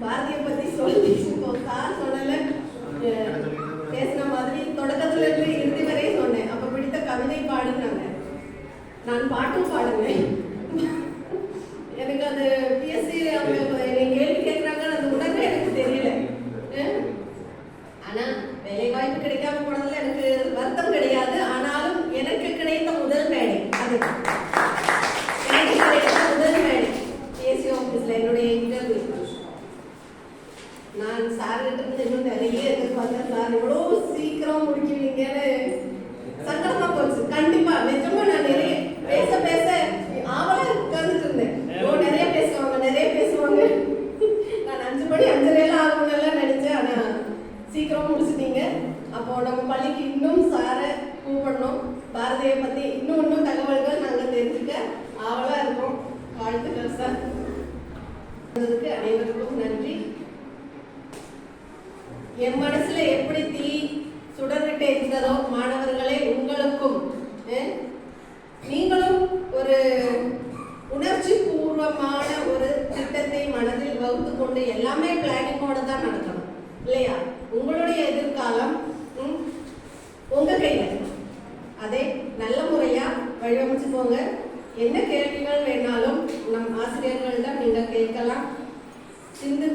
பாரதியை பத்தி சொல்லி சார் அஹ், பேசின மாதிரி தொடக்கத்துல இருந்து இறுதி வரை சொன்னேன். அப்ப பிடித்த கவிதை பாடுனாங்க நான் பாட்டும் பாடுவேன் எனக்கு அது பிஎஸ்சி என்னுடைய இன்டர்வியூ நான் சார் இருந்து இன்னும் நிறைய எதிர்பார்த்தேன். சார் இவ்வளோ சீக்கிரம் முடிக்கிறீங்கன்னு சங்கடமா போச்சு. கண்டிப்பா நிஜமா நான் நிறைய பேச பேச ஆவலா உட்கார்ந்துட்டு இருந்தேன். ஓ நிறைய பேசுவாங்க நிறைய பேசுவாங்க. நான் அஞ்சு மணி அஞ்சரையெல்லாம் எல்லாம் நினைச்சேன். ஆனா சீக்கிரம் முடிச்சிட்டீங்க. அப்போ நம்ம பள்ளிக்கு இன்னும் சாரை கூப்பிடணும். பாரதியை பத்தி இன்னும் இன்னும் தகவல்கள் நாங்கள் தெரிஞ்சுக்க ஆவலா இருக்கோம். வாழ்த்துக்கள் சார். அனைவருக்கும் நன்றி. என் மனசுல எப்படி தீ சுடர்கிட்டே இருந்ததோ மாணவர்களே உங்களுக்கும் நீங்களும் ஒரு உணர்ச்சி பூர்வமான ஒரு திட்டத்தை மனதில் வகுத்து கொண்டு எல்லாமே பிளானிங்கோட தான் நடக்கணும் இல்லையா? உங்களுடைய எதிர்காலம் உங்க கையில். அதை நல்ல முறையா வடிவமைச்சுக்கோங்க. என்ன கேள்விகள் நம் ஆசிரியர்களிடம் நீங்கள் கேட்கலாம். சிந்து